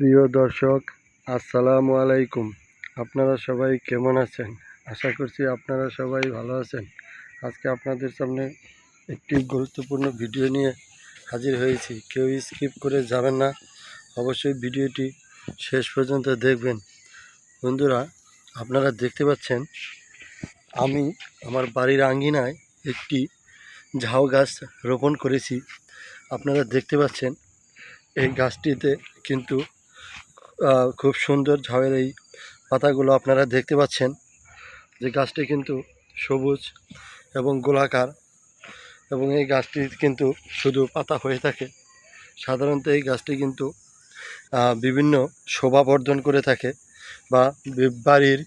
প্রিয় দর্শক, আসসালামু আলাইকুম। আপনারা সবাই কেমন আছেন? আশা করছি আপনারা সবাই ভালো আছেন। আজকে আপনাদের সামনে একটি গুরুত্বপূর্ণ ভিডিও নিয়ে হাজির হয়েছি। কেউ স্কিপ করে যাবেন না, অবশ্যই ভিডিওটি শেষ পর্যন্ত দেখবেন। বন্ধুরা, আপনারা দেখতে পাচ্ছেন, আমি আমার বাড়ির আঙ্গিনায় একটি ঝাউ গাছ রোপণ করেছি। আপনারা দেখতে পাচ্ছেন, এই গাছটিতে কিন্তু খুব সুন্দর ঝাউয়ের এই পাতাগুলো আপনারা দেখতে পাচ্ছেন যে গাছটি কিন্তু সবুজ এবং গোলাকার এবং এই গাছটি কিন্তু শুধু পাতা হয়ে থাকে। সাধারণত এই গাছটি কিন্তু বিভিন্ন শোভাবর্ধন করে থাকে বা বাড়ির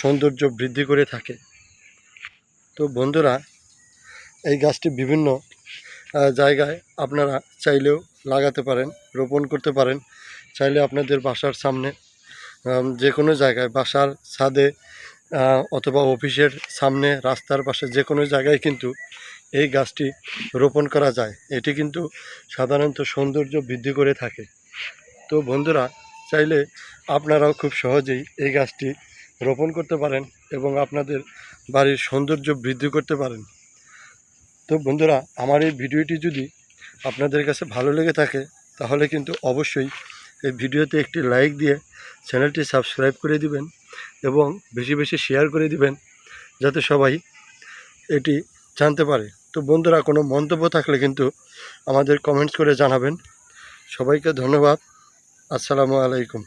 সৌন্দর্য বৃদ্ধি করে থাকে। তো বন্ধুরা, এই গাছটি বিভিন্ন জায়গায় আপনারা চাইলেও লাগাতে পারেন, রোপণ করতে পারেন। চাইলে আপনাদের বাসার সামনে যে কোনো জায়গায়, বাসার ছাদে অথবা অফিসের সামনে, রাস্তার পাশে যে কোনো জায়গায় কিন্তু এই গাছটি রোপণ করা যায়। এটি কিন্তু সাধারণত সৌন্দর্য বৃদ্ধি করে থাকে। তো বন্ধুরা, চাইলে আপনারাও খুব সহজেই এই গাছটি রোপণ করতে পারেন এবং আপনাদের বাড়ির সৌন্দর্য বৃদ্ধি করতে পারেন। তো বন্ধুরা, আমার এই ভিডিওটি যদি আপনাদের কাছে ভালো লেগে থাকে, তাহলে কিন্তু অবশ্যই এই ভিডিওতে একটি লাইক দিয়ে চ্যানেলটি সাবস্ক্রাইব করে দিবেন এবং বেশি বেশি শেয়ার করে দিবেন, যাতে সবাই এটি জানতে পারে। তো বন্ধুরা, কোনো মন্তব্য থাকলে কিন্তু আমাদের কমেন্টস করে জানাবেন। সবাইকে ধন্যবাদ। আসসালামু আলাইকুম।